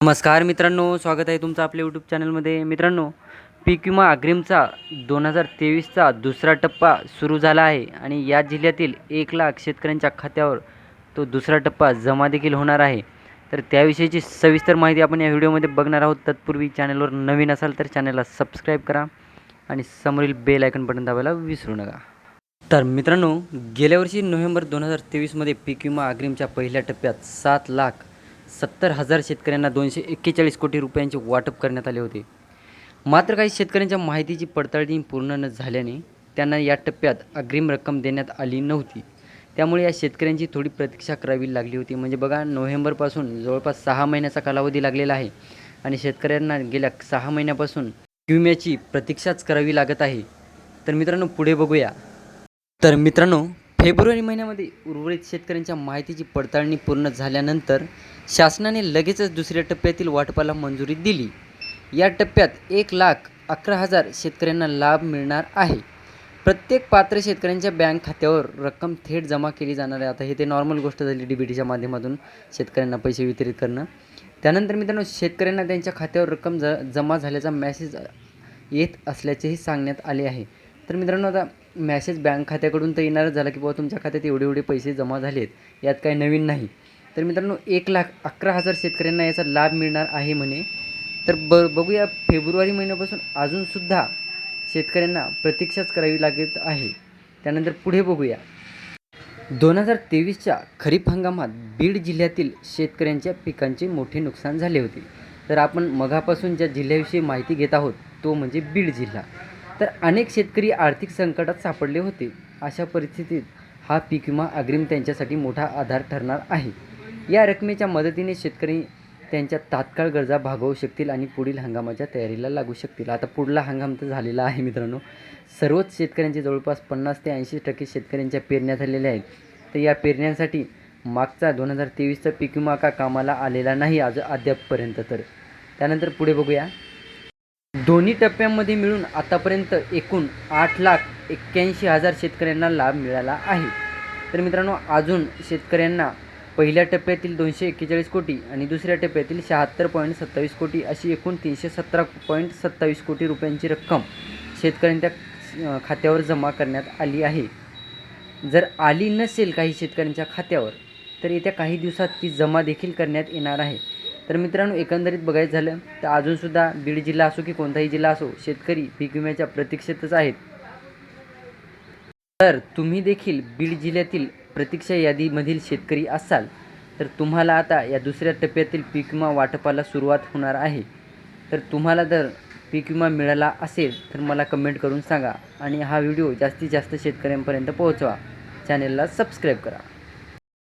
नमस्कार मित्रांनो स्वागत आहे तुमचं आपल्या यूट्यूब चॅनलमध्ये मित्रांनो पीक विमा अग्रिमचा दोन हजार तेवीसचा दुसरा टप्पा सुरू झाला आहे आणि या जिल्ह्यातील एक लाख शेतकऱ्यांच्या खात्यावर तो दुसरा टप्पा जमा देखील होणार आहे. तर त्याविषयीची सविस्तर माहिती आपण या व्हिडिओमध्ये बघणार आहोत. तत्पूर्वी चॅनलवर नवीन असाल तर चॅनलला सबस्क्राईब करा आणि समोरील बेल आयकन बटन दाबायला विसरू नका. तर मित्रांनो गेल्या वर्षी नोव्हेंबर दोन हजार तेवीसमध्ये पीक विमा अग्रिमच्या पहिल्या टप्प्यात सात लाख सत्तर हजार शेतकऱ्यांना दोनशे एक्केचाळीस कोटी रुपयांचे वाटप करण्यात आले होते. मात्र काही शेतकऱ्यांच्या माहितीची पडताळणी पूर्ण न झाल्याने त्यांना या टप्प्यात अग्रिम रक्कम देण्यात आली नव्हती. त्यामुळे या शेतकऱ्यांची थोडी प्रतीक्षा करावी लागली होती. म्हणजे बघा नोव्हेंबरपासून जवळपास सहा महिन्याचा कालावधी लागलेला आहे आणि शेतकऱ्यांना गेल्या सहा महिन्यापासून विम्याची प्रतीक्षाच करावी लागत आहे. तर मित्रांनो पुढे बघूया. तर मित्रांनो फेब्रुवारी महिन्यामध्ये उर्वरित शेतकऱ्यांच्या माहितीची पडताळणी पूर्ण झाल्यानंतर शासनाने लगेचच दुसऱ्या टप्प्यातील वाटपाला मंजुरी दिली. या टप्प्यात एक लाख अकरा हजार शेतकऱ्यांना लाभ मिळणार आहे. प्रत्येक पात्र शेतकऱ्यांच्या बँक खात्यावर रक्कम थेट जमा केली जाणार आहे. आता हे ते नॉर्मल गोष्ट झाली डी बी टीच्या माध्यमातून शेतकऱ्यांना पैसे वितरित करणं. त्यानंतर मित्रांनो शेतकऱ्यांना त्यांच्या खात्यावर रक्कम ज जमा झाल्याचा मॅसेज येत असल्याचेही सांगण्यात आले आहे. तर मित्रांनो आता मॅसेज बँक खात्याकडून तर येणारच झाला की बाबा तुमच्या खात्यात एवढे एवढे पैसे जमा झाले आहेत यात काही नवीन नाही. तर मित्रांनो एक लाख अकरा हजार शेतकऱ्यांना याचा लाभ मिळणार आहे म्हणे. तर ब बघूया फेब्रुवारी महिन्यापासून अजूनसुद्धा शेतकऱ्यांना प्रतीक्षाच करावी लागत आहे. त्यानंतर पुढे बघूया. दोन हजार तेवीसच्या खरीप हंगामात बीड जिल्ह्यातील शेतकऱ्यांच्या पिकांचे मोठे नुकसान झाले होते. तर आपण मघापासून ज्या जिल्ह्याविषयी माहिती घेत आहोत तो म्हणजे बीड जिल्हा. तर अनेक शेतकरी आर्थिक संकटात सापडले होते. अशा परिस्थितीत हा पीक विमा अग्रिम त्यांच्यासाठी मोठा आधार ठरणार आहे. या रकमेच्या मदतीने शेतकरी त्यांच्या तात्काळ गरजा भागवू शकतील आणि पुढील हंगामाच्या तयारीला लागू शकतील. आता पुढला हंगाम तर झालेला आहे मित्रांनो. सर्वच शेतकऱ्यांचे जवळपास पन्नास ते ऐंशी टक्के शेतकऱ्यांच्या पेरण्या झालेल्या आहेत. तर या पेरण्यांसाठी मागचा दोन हजार तेवीसचा पीक विमा का कामाला आलेला नाही आज अद्यापपर्यंत तर. त्यानंतर पुढे बघूया. दोन्ही टप्प्यांमध्ये मिळून आतापर्यंत एकूण आठ लाख एक्क्याऐंशी हजार शेतकऱ्यांना लाभ मिळाला आहे. तर मित्रांनो अजून शेतकऱ्यांना पहिल्या टप्प्यातील दोनशे एक्केचाळीस कोटी आणि दुसऱ्या टप्प्यातील शहात्तर पॉईंट सत्तावीस कोटी अशी एकूण तीनशे सतरा पॉईंट सत्तावीस कोटी रुपयांची रक्कम शेतकऱ्यांच्या खात्यावर जमा करण्यात आली आहे. जर आली नसेल काही शेतकऱ्यांच्या खात्यावर तर येत्या काही दिवसात ती जमा देखील करण्यात येणार आहे. तर मित्रांनो एकंदरीत बघायचं झालं तर अजूनसुद्धा बीड जिल्हा असो की कोणताही जिल्हा असो शेतकरी पीक विम्याच्या प्रतीक्षेतच आहेत. तर तुम्ही देखील बीड जिल्ह्यातील प्रतीक्षा यादीमधील शेतकरी असाल तर तुम्हाला आता या दुसऱ्या टप्प्यातील पीक विमा वाटपाला सुरुवात होणार आहे. तर तुम्हाला जर पीक विमा मिळाला असेल तर मला कमेंट करून सांगा आणि हा व्हिडिओ जास्तीत जास्त शेतकऱ्यांपर्यंत पोहोचवा. चॅनेलला सबस्क्राईब करा.